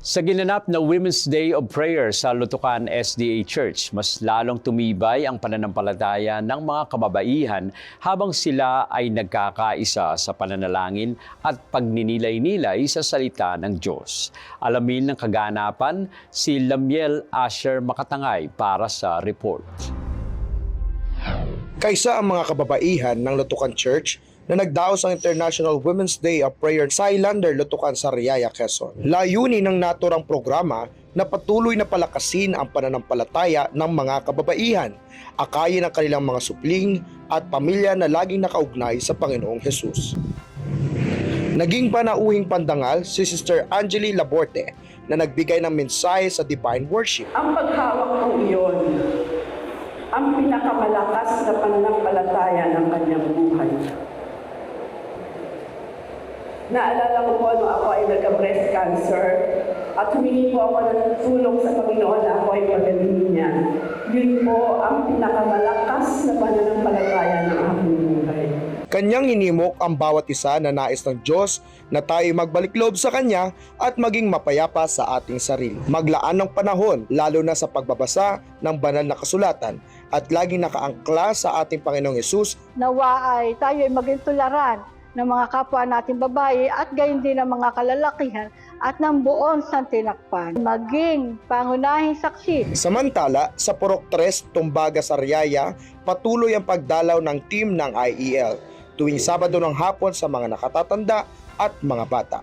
Sa ginanap na Women's Day of Prayer sa Lutukan SDA Church, mas lalong tumibay ang pananampalataya ng mga kababaihan habang sila ay nagkakaisa sa pananalangin at pagninilay-nilay sa salita ng Diyos. Alamin ng kaganapan si Lamiel Asher Makatangay para sa report. Kaysa ang mga kababaihan ng Lutukan Church na nagdaos ang International Women's Day of Prayer sa Islander Lutukan sa Riyaya, Quezon. Layunin ng naturang programa na patuloy na palakasin ang pananampalataya ng mga kababaihan, akayin ang kanilang mga supling at pamilya na laging nakaugnay sa Panginoong Hesus. Naging panauhing pandangal si Sister Angeli Laborte na nagbigay ng mensahe sa Divine Worship. Ang paghawak po iyon, ang pinakamalakas na pananampalataya ng kanyang buhay. Naalala ko po nung ako ay nagka-breast cancer at humingi po ako ng tulong sa Panginoon na ako ay pagalingin niya. Yun po ang pinakamalakas na pananampalataya ng aking buhay. Kanyang hinimok ang bawat isa na nais ng Diyos na tayo magbalik loob sa Kanya at maging mapayapa sa ating sarili. Maglaan ng panahon lalo na sa pagbabasa ng banal na kasulatan at laging nakaangkla sa ating Panginoong Yesus nawa ay tayo ay maging tularan ng mga kapwa nating babae at gayon din ng mga kalalakihan at ng buong santinakpan. Maging pangunahing saksi Samantala, sa Purok 3, Tumbaga, Sariaya, patuloy ang pagdalaw ng team ng IEL tuwing Sabado ng hapon sa mga nakatatanda at mga bata.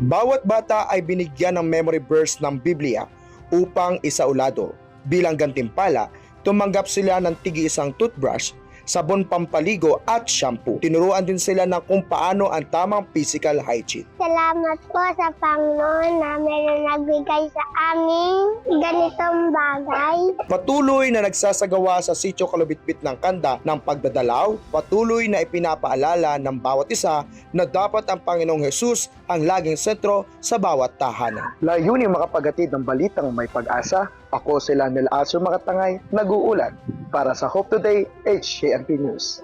Bawat bata ay binigyan ng memory verse ng Biblia upang isaulado. Bilang gantimpala, tumanggap sila ng tigi-isang toothbrush, sabon pampaligo at shampoo. Tinuruan din sila ng kung paano ang tamang physical hygiene. Salamat po sa Panginoon na meron nagbigay sa amin ganitong bagay. Patuloy na nagsasagawa sa sitio kalubitbit ng kanda ng pagdadalaw, patuloy na ipinapaalala ng bawat isa na dapat ang Panginoong Hesus ang laging sentro sa bawat tahanan. Layunin makapagatid ng balitang may pag-asa. Ako si Lanel Aso Makatangay, nag-uulat para sa Hope Today HKNP News.